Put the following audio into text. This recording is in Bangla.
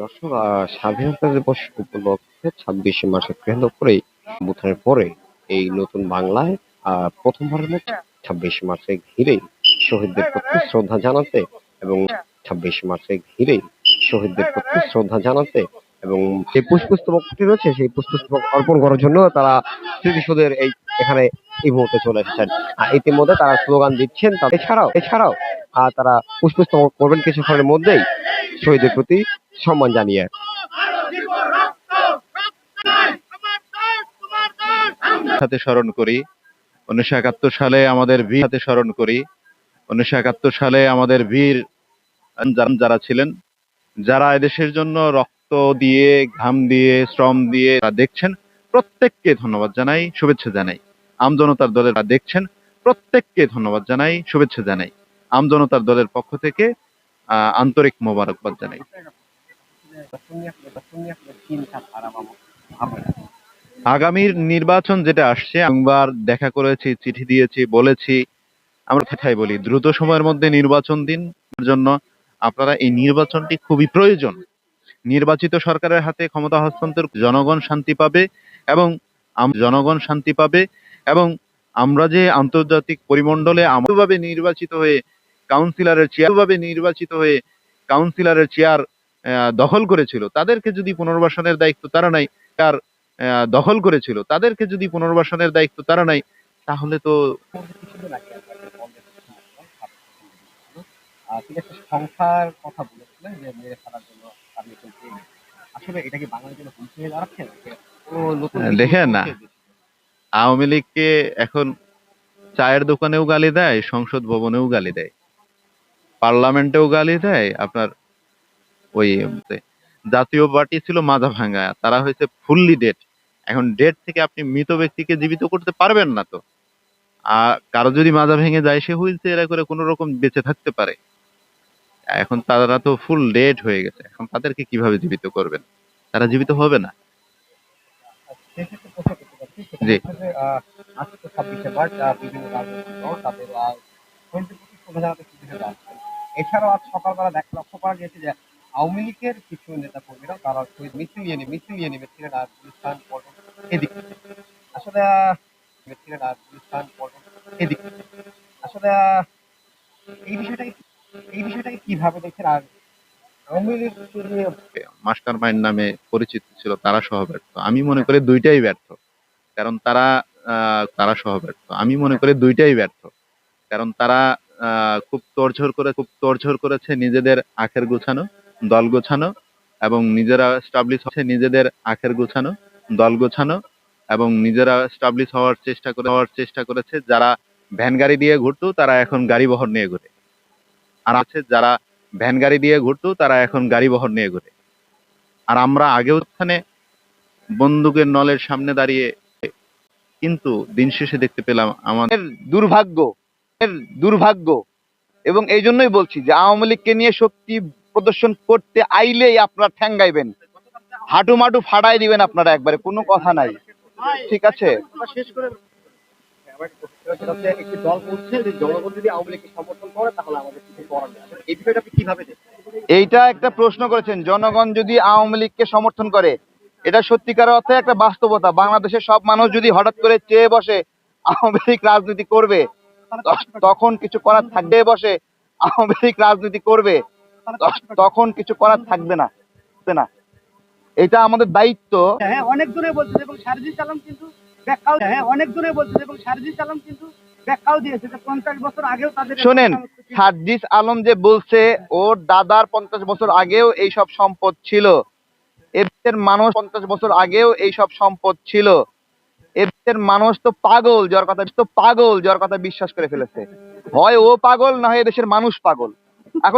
দর্শক স্বাধীনতা দিবস উপলক্ষে ছাব্বিশে মার্চের কেন্দ্র করে বুথের পরে এই নতুন বাংলায় প্রথমবারের মতো ছাব্বিশে মার্চে ঘিরে শহীদদের প্রতি শ্রদ্ধা জানাতে এবং ছাব্বিশে মার্চে ঘিরে শহীদদের প্রতি শ্রদ্ধা জানাতে এবং যে পুষ্পস্তবকটি রয়েছে, সেই পুষ্পস্তবক অর্পণ করার জন্য তারা স্মৃতিসৌধের এই, এখানে এই মুহূর্তে চলে এসেছেন। আর ইতিমধ্যে তারা স্লোগান দিচ্ছেন এছাড়াও এছাড়াও আর তারা পুষ্পস্তবক করবেন কিছুক্ষণের মধ্যেই শহীদের প্রতি সম্মান জানিয়ে। সাথে স্মরণ করি, উনিশশো একাত্তর সালে আমাদের বীর সাথে স্মরণ করি, উনিশশো একাত্তর সালে আমাদের যারা- যারা ছিলেন, যারা এদেশের জন্য রক্ত দিয়ে, ঘাম দিয়ে, শ্রম দিয়ে তারা দেখছেন। প্রত্যেককে ধন্যবাদ জানাই, শুভেচ্ছা জানাই। আমজনতার দলের দেখছেন, প্রত্যেককে ধন্যবাদ জানাই, শুভেচ্ছা জানাই। আমজনতার দলের পক্ষ থেকে আন্তরিক মোবারকবাদ জানাই। আগামীর নির্বাচন যেটা আসছে একবার দেখা করেছি, চিঠি দিয়েছি, বলেছি। আমরা কথাই বলি, দ্রুত সময়ের মধ্যে নির্বাচন দিন। জন্য আপনারা এই নির্বাচনটি খুবই প্রয়োজন। নির্বাচিত সরকারের হাতে ক্ষমতা হস্তান্তর, জনগণ শান্তি পাবে এবং জনগণ শান্তি পাবে এবং আমরা যে আন্তর্জাতিক পরিমণ্ডলে ভাবে নির্বাচিত হয়ে কাউন্সিলরের চেয়ারভাবে নির্বাচিত হয়ে কাউন্সিলরের চেয়ার দখল করেছিল, তাদেরকে যদি পুনর্বাসনের দায়িত্ব তারা নাই তার দখল করেছিল, তাদেরকে যদি পুনর্বাসনের দায়িত্ব তারা নাই তাহলে তো সংখ্যার কথা বলেছিলেন যে মেরে ফেলার জন্য। পালিয়ে চলছে আসলে এটা কি বাংলার জন্য হুমকি হয়ে দাঁড়াচ্ছে নাকি নতুন হ্যাঁ, দেখেন না। আওয়ামী লীগকে এখন চায়ের দোকানেও গালি দেয় সংসদ ভবনেও গালি দেয় পার্লামেন্টেও গালি দেয় আপনার ওই জাতীয় পার্টি ছিল মাজা ভাঙ্গা তারা হয়েছে ফুললি ডেট। এখন ডেট থেকে আপনি মৃত ব্যক্তিকে জীবিত করতে পারবেন না তো। আর কারও যদি মাজা ভেঙে যায় সে হুইল চেয়ারে করে কোনো রকম বেঁচে থাকতে পারে। এখন তারা তো ফুল ডেট হয়ে গেছে। এখন তাদেরকে কীভাবে জীবিত করবেন? তারা জীবিত হবে না। জি। এছাড়াও আজ সকালবেলা দেখা, লক্ষ্য করা গিয়েছে যে আওয়ামী লীগের কিছু নেতা কর্মীরা তারা শহীদ মিছিল নিয়ে নে- মিছিল নিয়ে নেমেছিলেন আর গুলিস্তান পর্যন্ত এদিক আসলে নেমেছিলেন আর গুলিস্তান পর্যন্ত এদিক আসলে, এই বিষয়টাকে মাস্টার মাইন্ড নামে পরিচিত ছিল, তারা সহ ব্যর্থ। আমি মনে করি দুইটাই ব্যর্থ। কারণ তারা তারা সহ ব্যর্থ। আমি মনে করি দুইটাই ব্যর্থ। কারণ তারা খুব করে, খুব করেছে নিজেদের আখের গোছানো, দল গোছানো এবং নিজেরা স্টাবলিশ হচ্ছে নিজেদের আখের গোছানো, দল গোছানো এবং নিজেরা স্টাবলিশ হওয়ার চেষ্টা করে, হওয়ার চেষ্টা করেছে। যারা ভ্যান গাড়ি দিয়ে ঘুরতো, তারা এখন গাড়ি বহর নিয়ে ঘুরে। আর আছে যারা ভ্যান গাড়ি দিয়ে ঘুরতো, তারা এখন গাড়ি বহর নিয়ে ঘুরে। আর আমরা আগেও ওখানে বন্দুকের নলের সামনে দাঁড়িয়ে, কিন্তু দিন শেষে দেখতে পেলাম আমাদের দুর্ভাগ্য দুর্ভাগ্য। এবং এই জন্যই বলছি যে আওয়ামী লীগকে নিয়ে শক্তি প্রদর্শন করতে আইলেই আপনারা ঠ্যাঙ্গাইবেন। হাঁটু মাটু ফাড়াই দিবেন আপনারা একবারে, কোনো কথা নাই। ঠিক আছে? আমরা আমার একটা প্রশ্ন সেটা হচ্ছে একটি দল বলছে যে জনগণ যদি আওয়ামী লীগকে সমর্থন করে তাহলে আমাদের কিছু করার নেই। এই বিষয়টা আপনি কীভাবে দেখছেন? এইটা একটা প্রশ্ন করেছেন জনগণ যদি আওয়ামী লীগকে সমর্থন করে। এটা সত্যিকার অর্থে একটা বাস্তবতা। বাংলাদেশের সব মানুষ যদি হঠাৎ করে চেয়ে বসে আওয়ামী লীগ রাজনীতি করবে তখন কিছু করার থাকবে বসে আওয়ামী লীগ রাজনীতি করবে তখন কিছু করার থাকবে না থাকবে না। এটা আমাদের দায়িত্ব। হ্যাঁ অনেক জনে বলছে এবং সারজিস আলম কিন্তু ব্যাখ্যাও হ্যাঁ অনেক জনে বলছে এবং সারজিস আলম কিন্তু ব্যাখ্যাও দিয়েছে যে পঞ্চাশ বছর আগেও তাদের শোনেন সার্জিস আলম যে বলছে ওর দাদার পঞ্চাশ বছর আগেও এই সব সম্পদ ছিল। এদের মানুষ পঞ্চাশ বছর আগেও এই সব সম্পদ ছিল। এদের মানুষ তো পাগল যার কথা তো পাগল যার কথা বিশ্বাস করে ফেলেছে। হয় ও পাগল না হয় দেশের মানুষ পাগল। এখন